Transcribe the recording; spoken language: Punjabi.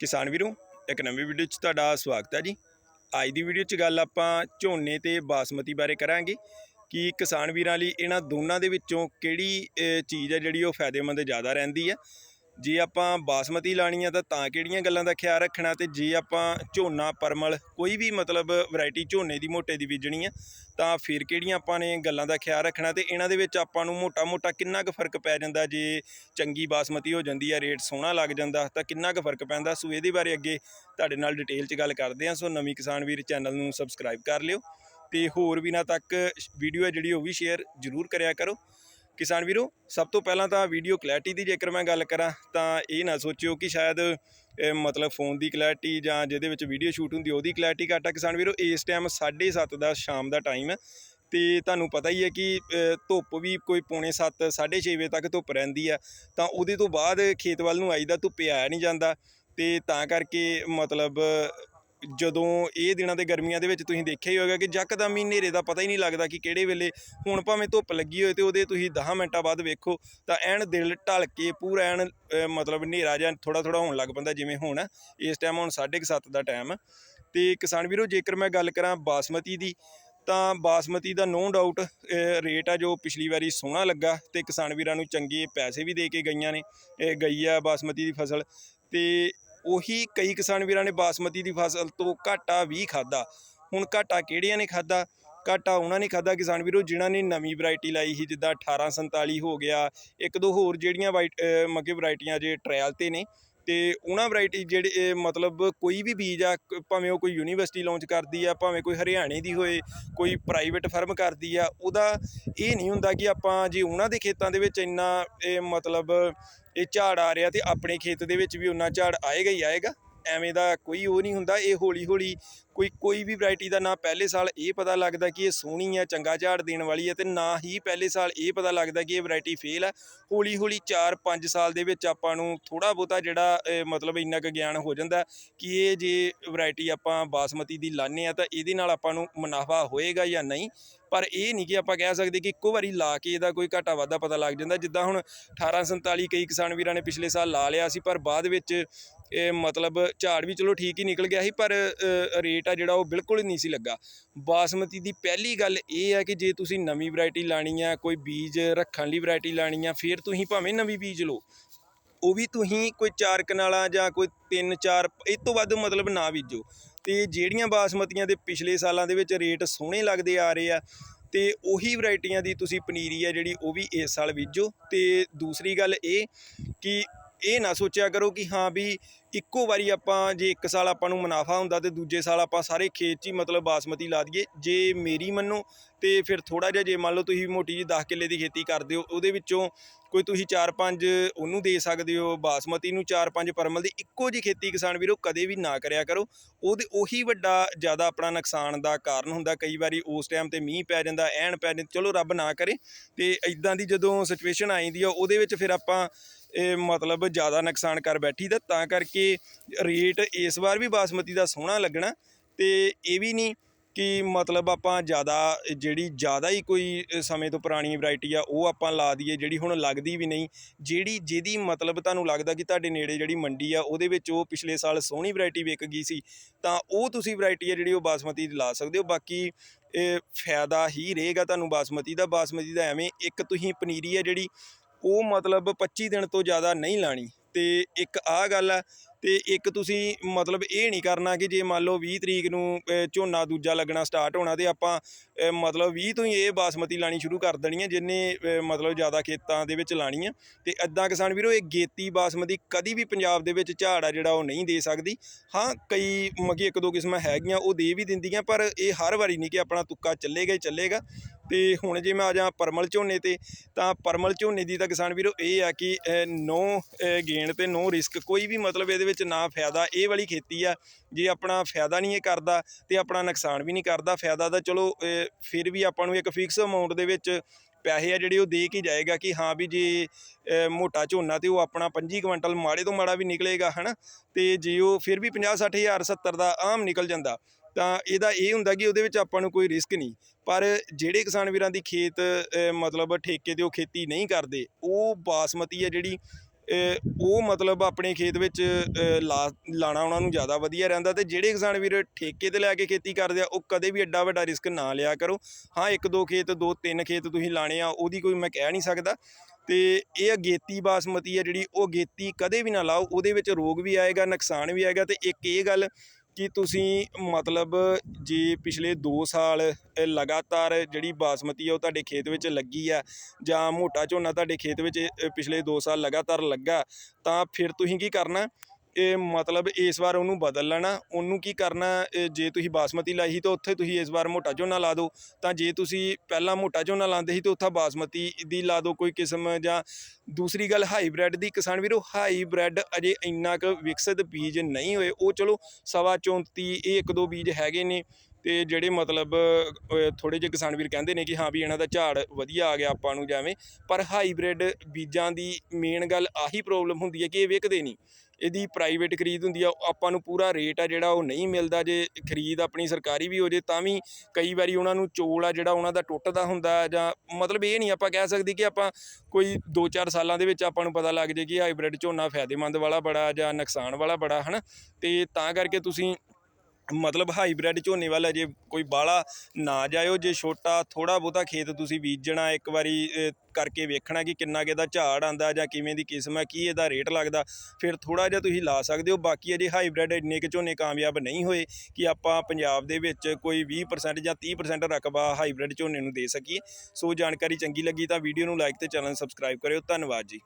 ਕਿਸਾਨ ਵੀਰੋ, ਇੱਕ ਨਵੀਂ ਵੀਡੀਓ 'ਚ ਤੁਹਾਡਾ ਸਵਾਗਤ ਹੈ ਜੀ। ਅੱਜ ਦੀ ਵੀਡੀਓ 'ਚ ਗੱਲ ਆਪਾਂ ਝੋਨੇ ਤੇ ਬਾਸਮਤੀ ਬਾਰੇ ਕਰਾਂਗੇ ਕਿ ਕਿਸਾਨ ਵੀਰਾਂ ਲਈ ਇਹਨਾਂ ਦੋਨਾਂ ਦੇ ਵਿੱਚੋਂ ਕਿਹੜੀ ਚੀਜ਼ ਹੈ ਜਿਹੜੀ ਉਹ ਫਾਇਦੇਮੰਦ ਜ਼ਿਆਦਾ ਰਹਿੰਦੀ ਹੈ। ਜੇ ਆਪਾਂ ਬਾਸਮਤੀ ਲਾਣੀ ਆ ਤਾਂ ਤਾਂ ਕਿਹੜੀਆਂ ਗੱਲਾਂ ਦਾ ਖਿਆਲ ਰੱਖਣਾ ਤੇ ਜੇ ਆਪਾਂ ਝੋਨਾ, ਪਰਮਲ ਕੋਈ ਵੀ ਮਤਲਬ ਵੈਰਾਈਟੀ ਝੋਨੇ ਦੀ, ਮੋਟੇ ਦੀ ਬੀਜਣੀ ਆ, ਤਾਂ ਫਿਰ ਕਿਹੜੀਆਂ ਆਪਾਂ ਨੇ ਗੱਲਾਂ ਦਾ ਖਿਆਲ ਰੱਖਣਾ ਤੇ ਇਹਨਾਂ ਦੇ ਵਿੱਚ ਆਪਾਂ ਨੂੰ ਮੋਟਾ-ਮੋਟਾ ਕਿੰਨਾ ਕੁ ਫ਼ਰਕ ਪੈ ਜਾਂਦਾ ਜੇ ਚੰਗੀ ਬਾਸਮਤੀ ਹੋ ਜਾਂਦੀ ਆ ਰੇਟ ਸੋਹਣਾ ਲੱਗ ਜਾਂਦਾ ਤਾਂ ਕਿੰਨਾ ਕੁ ਫ਼ਰਕ ਪੈਂਦਾ? ਸੋ ਇਹਦੇ ਬਾਰੇ ਅੱਗੇ ਤੁਹਾਡੇ ਨਾਲ ਡਿਟੇਲ 'ਚ ਗੱਲ ਕਰਦੇ ਹਾਂ ਸੋ ਨਵੀਂ ਕਿਸਾਨ ਵੀਰ ਚੈਨਲ ਨੂੰ ਸਬਸਕ੍ਰਾਈਬ ਕਰ ਲਿਓ ਤੇ ਹੋਰ ਵੀ ਵੀਰਾਂ ਤੱਕ ਵੀਡੀਓ ਹੈ ਜਿਹੜੀ ਉਹ ਵੀ ਸ਼ੇਅਰ ਜ਼ਰੂਰ ਕਰਿਆ ਕਰੋ। ਕਿਸਾਨ ਵੀਰੋ, ਸਭ ਤੋਂ ਪਹਿਲਾਂ ਤਾਂ ਵੀਡੀਓ ਕਲੈਰਿਟੀ ਦੀ ਜੇਕਰ ਮੈਂ ਗੱਲ ਕਰਾਂ, ਤਾਂ ਇਹ ਨਾ ਸੋਚਿਓ ਕਿ ਸ਼ਾਇਦ ਮਤਲਬ ਫੋਨ ਦੀ ਕਲੈਰਿਟੀ ਜਾਂ ਜਿਹਦੇ ਵਿੱਚ ਵੀਡੀਓ ਸ਼ੂਟ ਹੁੰਦੀ, ਉਹਦੀ ਕਲੈਰਿਟੀ ਘੱਟ ਆ। ਕਿਸਾਨ ਵੀਰੋ, ਇਸ ਟਾਈਮ 7:30 ਦਾ ਸ਼ਾਮ ਦਾ ਟਾਈਮ ਹੈ ਤੇ ਤੁਹਾਨੂੰ ਪਤਾ ਹੀ ਹੈ ਕਿ ਧੁੱਪ ਵੀ ਕੋਈ ਪੌਣੇ 7 6:30 ਵਜੇ ਤੱਕ ਧੁੱਪ ਰਹਿੰਦੀ ਆ। ਤਾਂ ਉਹਦੇ ਤੋਂ ਬਾਅਦ ਖੇਤ ਵੱਲ ਨੂੰ ਆਈਦਾ, ਧੁੱਪ ਆਇਆ ਨਹੀਂ ਜਾਂਦਾ। ਤੇ ਤਾਂ ਕਰਕੇ ਮਤਲਬ ਜਦੋਂ ਇਹ ਦਿਨਾਂ ਦੇ ਗਰਮੀਆਂ ਦੇ ਵਿੱਚ ਤੁਸੀਂ ਦੇਖਿਆ ਹੀ ਹੋਵੇਗਾ ਕਿ ਜੱਕਦਮ ਹੀ ਹਨੇਰੇ ਦਾ ਪਤਾ ਹੀ ਨਹੀਂ ਲੱਗਦਾ ਕਿ ਕਿਹੜੇ ਵੇਲੇ ਹੁਣ ਭਾਵੇਂ ਧੁੱਪ ਲੱਗੀ ਹੋਏ ਤੇ ਉਹਦੇ ਤੁਸੀਂ 10 ਮਿੰਟਾਂ ਬਾਅਦ ਵੇਖੋ ਤਾਂ ਐਨ ਦਿਲ ਢਲ ਕੇ ਪੂਰਾ ਐਨ ਮਤਲਬ ਹਨੇਰਾ ਜਾਂ ਥੋੜਾ ਥੋੜਾ ਹੋਣ ਲੱਗ ਪੈਂਦਾ ਜਿਵੇਂ ਹੁਣ, ਇਸ ਟਾਈਮ ਹੁਣ 7:30 ਦਾ ਟਾਈਮ ਆ ਤੇ ਕਿਸਾਨ ਵੀਰੋ, ਜੇਕਰ ਮੈਂ ਗੱਲ ਕਰਾਂ ਬਾਸਮਤੀ ਦੀ, ਤਾਂ ਬਾਸਮਤੀ ਦਾ ਨੋ ਡਾਊਟ ਰੇਟ ਆ ਜੋ ਪਿਛਲੀ ਵਾਰੀ ਸੋਹਣਾ ਲੱਗਾ ਤੇ ਕਿਸਾਨ ਵੀਰਾਂ ਨੂੰ ਚੰਗੇ ਪੈਸੇ ਵੀ ਦੇ ਕੇ ਗਈਆਂ ਨੇ ਗਈ ਆ ਬਾਸਮਤੀ ਦੀ ਫਸਲ। ਤੇ ਉਹੀ ਕਈ ਕਿਸਾਨ ਵੀਰਾਂ ਨੇ ਬਾਸਮਤੀ ਦੀ ਫਸਲ ਤੋਂ ਘਾਟਾ ਵੀ ਖਾਦਾ ਹੁਣ ਘਾਟਾ ਕਿਹੜਿਆਂ ਨੇ ਖਾਦਾ ਘਾਟਾ ਉਹਨਾਂ ਨੇ ਖਾਦਾ ਕਿਸਾਨ ਵੀਰੋ, ਜਿਨ੍ਹਾਂ ਨੇ ਨਵੀਂ ਵੈਰਾਈਟੀ ਲਾਈ ਸੀ, ਜਿੱਦਾਂ 1847 ਹੋ ਗਿਆ। ਇੱਕ ਦੋ ਹੋਰ ਜਿਹੜੀਆਂ ਵਾਈਟ ਮੱਗੇ ਵੈਰਾਈਟੀਆਂ ਜੇ ਟ੍ਰਾਇਲ ਤੇ ਨੇ ਅਤੇ ਉਹਨਾਂ ਵਰਾਇਟੀ ਜਿਹੜੇ ਇਹ ਮਤਲਬ ਕੋਈ ਵੀ ਬੀਜ ਆ, ਕ- ਭਾਵੇਂ ਉਹ ਕੋਈ ਯੂਨੀਵਰਸਿਟੀ ਲਾਂਚ ਕਰਦੀ ਆ, ਭਾਵੇਂ ਕੋਈ ਹਰਿਆਣੇ ਦੀ ਹੋਏ, ਕੋਈ ਪ੍ਰਾਈਵੇਟ ਫਰਮ ਕਰਦੀ ਆ, ਉਹਦਾ ਇਹ ਨਹੀਂ ਹੁੰਦਾ ਕਿ ਆਪਾਂ ਜੇ ਉਹਨਾਂ ਦੇ ਖੇਤਾਂ ਦੇ ਵਿੱਚ ਇੰਨਾ ਇਹ ਮਤਲਬ ਇਹ ਝਾੜ ਆ ਰਿਹਾ ਅਤੇ ਆਪਣੇ ਖੇਤ ਦੇ ਵਿੱਚ ਵੀ ਉਨਾ ਝਾੜ ਆਏਗਾ ਹੀ ਆਏਗਾ। ਐਵੇਂ ਦਾ ਕੋਈ ਉਹ ਨਹੀਂ ਹੁੰਦਾ, ਇਹ ਹੌਲੀ ਹੌਲੀ ਕੋਈ ਕੋਈ ਵੀ ਵੈਰਾਈਟੀ ਦਾ ਨਾ ਪਹਿਲੇ ਸਾਲ ਇਹ ਪਤਾ ਲੱਗਦਾ ਕਿ ਇਹ ਸੋਹਣੀ ਹੈ ਚੰਗਾ ਝਾੜ ਦੇਣ ਵਾਲੀ ਹੈ ਤੇ ਨਾ ਹੀ ਪਹਿਲੇ ਸਾਲ ਇਹ ਪਤਾ ਲੱਗਦਾ ਕਿ ਇਹ ਵੈਰਾਈਟੀ ਫੇਲ ਹੈ ਹੌਲੀ ਹੌਲੀ 4-5 ਸਾਲ ਦੇ ਵਿੱਚ ਆਪਾਂ ਨੂੰ ਥੋੜਾ ਬਹੁਤਾ ਜਿਹੜਾ ਮਤਲਬ ਇੰਨਾ ਕੁ ਗਿਆਨ ਹੋ ਜਾਂਦਾ ਕਿ ਇਹ ਜੇ ਵੈਰਾਈਟੀ ਆਪਾਂ ਬਾਸਮਤੀ ਦੀ ਲਾਣੇ ਆ ਤਾਂ ਇਹਦੇ ਨਾਲ ਆਪਾਂ ਨੂੰ ਮੁਨਾਫਾ ਹੋਏਗਾ ਜਾਂ ਨਹੀਂ। ਪਰ ਇਹ ਨਹੀਂ ਕਿ ਆਪਾਂ ਕਹਿ ਸਕਦੇ ਕਿ ਇੱਕੋ ਵਾਰੀ ਲਾ ਕੇ ਇਹਦਾ ਕੋਈ ਘਾਟਾ ਵਾਧਾ ਪਤਾ ਲੱਗ ਜਾਂਦਾ। ਜਿੱਦਾਂ ਹੁਣ 1847 ਕਈ ਕਿਸਾਨ ਵੀਰਾਂ ਨੇ ਪਿਛਲੇ ਸਾਲ ਲਾ ਲਿਆ ਸੀ, ਪਰ ਬਾਅਦ ਵਿੱਚ ਇਹ ਮਤਲਬ ਝਾੜ ਵੀ ਚਲੋ ਠੀਕ ਹੀ ਨਿਕਲ ਗਿਆ ਸੀ, ਪਰ ਰੇਟ ਆ ਜਿਹੜਾ ਉਹ ਬਿਲਕੁਲ ਹੀ ਨਹੀਂ ਸੀ ਲੱਗਾ। ਬਾਸਮਤੀ ਦੀ ਪਹਿਲੀ ਗੱਲ ਇਹ ਹੈ ਕਿ ਜੇ ਤੁਸੀਂ ਨਵੀਂ ਵੈਰਾਈਟੀ ਲਾਣੀ ਆ, ਕੋਈ ਬੀਜ ਰੱਖਣ ਲਈ ਵੈਰਾਈਟੀ ਲਾਣੀ ਆ, ਫਿਰ ਤੁਸੀਂ ਭਾਵੇਂ ਨਵੀਂ ਬੀਜ ਲਓ। ਉਹ ਵੀ ਤੁਸੀਂ ਕੋਈ ਚਾਰ ਕਨਾਲਾਂ ਜਾਂ ਕੋਈ ਤਿੰਨ ਚਾਰ ਇਸ ਤੋਂ ਵੱਧ ਮਤਲਬ ਨਾ ਬੀਜੋ। ਤੇ ਜਿਹੜੀਆਂ ਬਾਸਮਤੀਆਂ ਦੇ ਪਿਛਲੇ ਸਾਲਾਂ ਦੇ ਵਿੱਚ ਰੇਟ ਸੋਹਣੇ ਲੱਗਦੇ ਆ ਰਹੇ ਆ, ਤੇ ਉਹੀ ਵੈਰਾਈਟੀਆਂ ਦੀ ਤੁਸੀਂ ਪਨੀਰੀ ਆ ਜਿਹੜੀ ਉਹ ਵੀ ਇਸ ਸਾਲ ਬੀਜੋ। ਤੇ ਦੂਸਰੀ ਗੱਲ ਇਹ ਕਿ ਇਹ ਨਾ ਸੋਚਿਆ ਕਰੋ ਕਿ ਹਾਂ ਵੀ ਇੱਕੋ ਵਾਰੀ ਆਪਾਂ ਜੇ ਇੱਕ ਸਾਲ ਆਪਾਂ ਨੂੰ ਮੁਨਾਫਾ ਹੁੰਦਾ ਤੇ ਦੂਜੇ ਸਾਲ ਆਪਾਂ ਸਾਰੇ ਖੇਤ 'ਚ ਹੀ ਮਤਲਬ ਬਾਸਮਤੀ ਲਾ ਦਈਏ, ਜੇ ਮੇਰੀ ਮੰਨੋ ਤੇ ਫਿਰ ਥੋੜਾ ਜਿਹਾ ਜੇ ਮੰਨ ਲਓ ਤੁਸੀਂ ਮੋਟੀ ਜੀ 10 ਕਿੱਲੇ ਦੀ ਖੇਤੀ ਕਰਦੇ ਹੋ, ਉਹਦੇ ਵਿੱਚੋਂ ਕੋਈ ਤੁਸੀਂ 4-5 ਉਹਨੂੰ ਦੇ ਸਕਦੇ ਹੋ, ਬਾਸਮਤੀ ਨੂੰ 4-5 ਪਰਮਲ ਦੀ ਇੱਕੋ ਜੀ ਖੇਤੀ ਕਿਸਾਨ ਵੀਰੋ ਕਦੇ ਵੀ ਨਾ ਕਰਿਆ ਕਰੋ। ਉਹਦੇ ਉਹੀ ਵੱਡਾ ਜ਼ਿਆਦਾ ਆਪਣਾ ਨੁਕਸਾਨ ਦਾ ਕਾਰਨ ਹੁੰਦਾ, ਕਈ ਵਾਰੀ ਉਸ ਟਾਈਮ ਤੇ ਮੀਂਹ ਪੈ ਜਾਂਦਾ, ਐਨ ਪੈ ਜਾਂਦਾ, ਚਲੋ ਰੱਬ ਨਾ ਕਰੇ ਤੇ ਇਦਾਂ ਦੀ ਜਦੋਂ ਸਿਚੁਏਸ਼ਨ ਆਈਂਦੀ ਆ, ਉਹਦੇ ਵਿੱਚ ਫਿਰ ਆਪਾਂ ਇਹ ਮਤਲਬ ਜ਼ਿਆਦਾ ਨੁਕਸਾਨ ਕਰ ਬੈਠੀ ਦਾ, ਤਾਂ ਕਰਕੇ ਰੇਟ ਇਸ ਵਾਰ ਵੀ ਬਾਸਮਤੀ ਦਾ ਸੋਹਣਾ ਲੱਗਣਾ। ਤੇ ਇਹ ਵੀ ਨਹੀਂ ਕਿ ਮਤਲਬ ਆਪਾਂ ਜ਼ਿਆਦਾ, ਜਿਹੜੀ ਜ਼ਿਆਦਾ ਹੀ ਕੋਈ ਸਮੇਂ ਤੋਂ ਪੁਰਾਣੀ ਵੈਰਾਈਟੀ ਆ, ਉਹ ਆਪਾਂ ਲਾ ਦਈਏ, ਜਿਹੜੀ ਹੁਣ ਲੱਗਦੀ ਵੀ ਨਹੀਂ। ਜਿਹੜੀ, ਜਿਹਦੀ ਮਤਲਬ ਤੁਹਾਨੂੰ ਲੱਗਦਾ ਕਿ ਤੁਹਾਡੇ ਨੇੜੇ ਜਿਹੜੀ ਮੰਡੀ ਆ, ਉਹਦੇ ਵਿੱਚ ਉਹ ਪਿਛਲੇ ਸਾਲ ਸੋਹਣੀ ਵੈਰਾਈਟੀ ਵਿਕ ਗਈ ਸੀ, ਤਾਂ ਉਹ ਤੁਸੀਂ ਵੈਰਾਈਟੀ ਆ ਜਿਹੜੀ ਉਹ ਬਾਸਮਤੀ ਦੀ ਲਾ ਸਕਦੇ ਹੋ। ਬਾਕੀ, ਇਹ ਫਾਇਦਾ ਹੀ ਰਹੇਗਾ ਤੁਹਾਨੂੰ ਬਾਸਮਤੀ ਦਾ। ਬਾਸਮਤੀ ਦਾ ਐਵੇਂ ਇੱਕ ਤੁਸੀਂ ਪਨੀਰੀ ਆ ਜਿਹੜੀ ਉਹ ਮਤਲਬ 25 ਦਿਨ ਤੋਂ ਜ਼ਿਆਦਾ ਨਹੀਂ ਲਾਣੀ। ਤੇ ਇੱਕ ਆਹ ਗੱਲ ਆ, ਤੇ ਇੱਕ ਤੁਸੀਂ ਮਤਲਬ ਇਹ ਨਹੀਂ ਕਰਨਾ ਕਿ ਜੇ ਮੰਨ ਲਓ 20 ਤਰੀਕ ਨੂੰ ਝੋਨਾ ਦੂਜਾ ਲੱਗਣਾ ਸਟਾਰਟ ਹੋਣਾ ਤੇ ਆਪਾਂ ਮਤਲਬ 20 ਤੋਂ ਹੀ ਇਹ ਬਾਸਮਤੀ ਲਾਣੀ ਸ਼ੁਰੂ ਕਰ ਦੇਣੀ ਹੈ ਜਿੰਨੇ ਮਤਲਬ ਜ਼ਿਆਦਾ ਖੇਤਾਂ ਦੇ ਵਿੱਚ ਲਾਣੀ ਆ। ਤੇ ਐਦਾਂ ਕਿਸਾਨ ਵੀਰੋ, ਇਹ ਗੇਤੀ ਬਾਸਮਤੀ ਕਦੀ ਵੀ ਪੰਜਾਬ ਦੇ ਵਿੱਚ ਝਾੜ ਆ ਜਿਹੜਾ ਉਹ ਨਹੀਂ ਦੇ ਸਕਦੀ। ਹਾਂ, ਕਈ ਮਗੀ ਇੱਕ ਦੋ ਕਿਸਮਾਂ ਹੈਗੀਆਂ, ਉਹ ਦੇ ਵੀ ਦਿੰਦੀਆਂ, ਪਰ ਇਹ ਹਰ ਵਾਰੀ ਨਹੀਂ ਕਿ ਆਪਣਾ ਤੁੱਕਾ ਚੱਲੇਗਾ ਹੀ ਚੱਲੇਗਾ। ਤੇ ਹੁਣ ਜੇ ਮੈਂ ਆ ਜਾ ਪਰਮਲ ਝੋਨੇ ਤੇ, ਤਾਂ ਪਰਮਲ ਝੋਨੇ ਦੀ ਤਾਂ ਕਿਸਾਨ ਵੀਰੋ ਇਹ ਆ ਕਿ ਨੋ ਗੇਨ ਤੇ ਨੋ ਰਿਸਕ, ਕੋਈ ਵੀ ਮਤਲਬ ਇਹਦੇ ਵਿੱਚ ਨਾ ਫਾਇਦਾ, ਇਹ ਵਾਲੀ ਖੇਤੀ ਆ, ਜੇ ਆਪਣਾ ਫਾਇਦਾ ਨਹੀਂ ਇਹ ਕਰਦਾ ਤੇ ਆਪਣਾ ਨੁਕਸਾਨ ਵੀ ਨਹੀਂ ਕਰਦਾ, ਫਾਇਦਾ ਤਾਂ ਚਲੋ ਫਿਰ ਵੀ ਆਪਾਂ ਨੂੰ ਇੱਕ ਫਿਕਸ ਅਮਾਉਂਟ ਦੇ ਵਿੱਚ ਪੈਸੇ ਆ ਜਿਹੜੇ ਉਹ ਦੇ ਕੇ ਜਾਏਗਾ ਕਿ ਹਾਂ ਵੀ ਜੇ ਮੋਟਾ ਝੋਨਾ ਤੇ ਉਹ ਆਪਣਾ 25 ਕੁਇੰਟਲ ਮਾੜੇ ਤੋਂ ਮਾੜਾ ਵੀ ਨਿਕਲੇਗਾ, ਹਨਾ, ਤੇ ਜੇ ਉਹ ਫਿਰ ਵੀ 50 60 ਹਜ਼ਾਰ 70 ਦਾ ਆਮ ਨਿਕਲ ਜਾਂਦਾ ਤਾਂ ਇਹਦਾ ਇਹ ਹੁੰਦਾ ਕਿ ਉਹਦੇ ਵਿੱਚ ਆਪਾਂ ਨੂੰ ਕੋਈ ਰਿਸਕ ਨਹੀਂ। ਪਰ ਜਿਹੜੇ ਕਿਸਾਨ ਵੀਰਾਂ ਦੀ ਖੇਤ ਮਤਲਬ ਠੇਕੇ ਤੇ ਉਹ ਖੇਤੀ ਨਹੀਂ ਕਰਦੇ, ਉਹ ਬਾਸਮਤੀ ਹੈ ਜਿਹੜੀ ਉਹ ਮਤਲਬ ਆਪਣੇ ਖੇਤ ਵਿੱਚ ਲਾ, ਲਾਣਾ ਉਹਨਾਂ ਨੂੰ ਜ਼ਿਆਦਾ ਵਧੀਆ ਰਹਿੰਦਾ ਤੇ ਜਿਹੜੇ ਕਿਸਾਨ ਵੀਰ ਠੇਕੇ ਤੇ ਲੈ ਕੇ ਖੇਤੀ ਕਰਦੇ ਆ, ਉਹ ਕਦੇ ਵੀ ਐਡਾ ਵੱਡਾ ਰਿਸਕ ਨਾ ਲਿਆ ਕਰੋ। ਹਾਂ, ਇੱਕ ਦੋ ਖੇਤ, ਦੋ ਤਿੰਨ ਖੇਤ ਤੁਸੀਂ ਲਾਣੇ ਆ, ਉਹਦੀ ਕੋਈ ਮੈਂ ਕਹਿ ਨਹੀਂ ਸਕਦਾ। ਤੇ ਇਹ ਅਗੇਤੀ ਬਾਸਮਤੀ ਹੈ ਜਿਹੜੀ, ਉਹ ਅਗੇਤੀ ਕਦੇ ਵੀ ਨਾ ਲਾਓ, ਉਹਦੇ ਵਿੱਚ ਰੋਗ ਵੀ ਆਏਗਾ, ਨੁਕਸਾਨ ਵੀ ਆਏਗਾ ਤੇ ਇੱਕ ਇਹ ਗੱਲ ਕਿ ਤੁਸੀਂ ਮਤਲਬ ਜੇ ਪਿਛਲੇ ਦੋ ਸਾਲ ਲਗਾਤਾਰ ਜਿਹੜੀ ਬਾਸਮਤੀ ਆ ਉਹ ਤੁਹਾਡੇ ਖੇਤ ਵਿੱਚ ਲੱਗੀ ਆ ਜਾਂ ਮੋਟਾ ਝੋਨਾ ਤੁਹਾਡੇ ਖੇਤ ਵਿੱਚ ਪਿਛਲੇ ਦੋ ਸਾਲ ਲਗਾਤਾਰ ਲੱਗਾ, ਤਾਂ ਫਿਰ ਤੁਸੀਂ ਕੀ ਕਰਨਾ? ਇਹ ਮਤਲਬ ਇਸ ਵਾਰ ਉਹਨੂੰ ਬਦਲ ਲੈਣਾ। ਉਹਨੂੰ ਕੀ ਕਰਨਾ, ਇਹ ਜੇ ਤੁਸੀਂ ਬਾਸਮਤੀ ਲਾਈ ਸੀ ਤਾਂ ਉੱਥੇ ਤੁਸੀਂ ਇਸ ਵਾਰ ਮੋਟਾ ਝੋਨਾ ਲਾ ਦਿਓ। ਤਾਂ ਜੇ ਤੁਸੀਂ ਪਹਿਲਾਂ ਮੋਟਾ ਝੋਨਾ ਲਾਉਂਦੇ ਸੀ ਤਾਂ ਉੱਥੇ ਬਾਸਮਤੀ ਦੀ ਲਾ ਦਿਓ ਕੋਈ ਕਿਸਮ ਜਾਂ ਦੂਸਰੀ ਗੱਲ, ਹਾਈਬ੍ਰਿਡ ਦੀ। ਕਿਸਾਨ ਵੀਰੋ, ਹਾਈਬ੍ਰਿਡ ਅਜੇ ਇੰਨਾ ਕੁ ਵਿਕਸਿਤ ਬੀਜ ਨਹੀਂ ਹੋਏ। ਉਹ ਚਲੋ ਸਵਾ 34 ਇਹ ਇੱਕ ਦੋ ਬੀਜ ਹੈਗੇ ਨੇ ਤੇ ਜਿਹੜੇ ਮਤਲਬ ਥੋੜੇ ਜਿਹੇ ਕਿਸਾਨ ਵੀਰ ਕਹਿੰਦੇ ਨੇ ਕਿ ਹਾਂ ਵੀ ਇਹਨਾਂ ਦਾ ਝਾੜ ਵਧੀਆ ਆ ਗਿਆ ਆਪਾਂ ਨੂੰ ਜਿਵੇਂ। ਪਰ ਹਾਈਬ੍ਰਿਡ ਬੀਜਾਂ ਦੀ ਮੇਨ ਗੱਲ ਆਹੀ ਪ੍ਰੋਬਲਮ ਹੁੰਦੀ ਹੈ ਕਿ ਇਹ ਵਿਕਦੇ ਨਹੀਂ। ਇਹਦੀ ਪ੍ਰਾਈਵੇਟ ਖਰੀਦ ਹੁੰਦੀ ਆ, ਉਹ ਆਪਾਂ ਨੂੰ ਪੂਰਾ ਰੇਟ ਆ ਜਿਹੜਾ ਉਹ ਨਹੀਂ ਮਿਲਦਾ, ਜੇ ਖਰੀਦ ਆਪਣੀ ਸਰਕਾਰੀ ਵੀ ਹੋ ਜੇ ਤਾਂ ਵੀ ਕਈ ਵਾਰੀ ਉਹਨਾਂ ਨੂੰ ਚੋਲ ਆ ਜਿਹੜਾ ਉਹਨਾਂ ਦਾ ਟੁੱਟਦਾ ਹੁੰਦਾ ਜਾਂ ਮਤਲਬ ਇਹ ਨਹੀਂ ਆਪਾਂ ਕਹਿ ਸਕਦੇ ਕਿ ਆਪਾਂ ਕੋਈ 2-4 ਸਾਲਾਂ ਦੇ ਵਿੱਚ ਆਪਾਂ ਨੂੰ ਪਤਾ ਲੱਗ ਜੇ ਕਿ ਹਾਈਬ੍ਰਿਡ ਝੋਨਾ ਫਾਇਦੇਮੰਦ ਵਾਲਾ ਬੜਾ ਜਾਂ ਨੁਕਸਾਨ ਵਾਲਾ ਬੜਾ, ਹਨਾ? ਤੇ ਤਾਂ ਕਰਕੇ ਤੁਸੀਂ ਮਤਲਬ ਹਾਈਬ੍ਰਿਡ ਝੋਨੇ ਵੱਲ ਅਜੇ ਕੋਈ ਬਾਹਲਾ ਨਾ ਜਾਇਓ, ਜੇ ਛੋਟਾ ਥੋੜਾ ਬਹੁਤਾ ਖੇਤ ਤੁਸੀਂ ਬੀਜਣਾ, ਇੱਕ ਵਾਰੀ ਕਰਕੇ ਵੇਖਣਾ ਕਿ ਕਿੰਨਾ ਕੁ ਇਹਦਾ ਝਾੜ ਆਂਦਾ ਜਾਂ ਕਿਵੇਂ ਦੀ ਕਿਸਮ ਹੈ ਕੀ ਇਹਦਾ ਰੇਟ ਲੱਗਦਾ, ਫਿਰ ਥੋੜਾ ਜਿਹਾ ਤੁਸੀਂ ਲਾ ਸਕਦੇ ਹੋ। ਬਾਕੀ ਅਜੇ ਹਾਈਬ੍ਰਿਡ ਇੰਨੇ ਕੁ ਝੋਨੇ ਕਾਮਯਾਬ ਨਹੀਂ ਹੋਏ ਕਿ ਆਪਾਂ ਪੰਜਾਬ ਦੇ ਵਿੱਚ ਕੋਈ 20% ਜਾਂ 30% ਰਕਬਾ ਹਾਈਬ੍ਰਿਡ ਝੋਨੇ ਨੂੰ ਦੇ ਸਕੀਏ। ਸੋ ਜਾਣਕਾਰੀ ਚੰਗੀ ਲੱਗੀ ਤਾਂ ਵੀਡੀਓ ਨੂੰ ਲਾਈਕ ਤੇ ਚੈਨਲ ਸਬਸਕ੍ਰਾਈਬ ਕਰਿਓ। ਧੰਨਵਾਦ ਜੀ।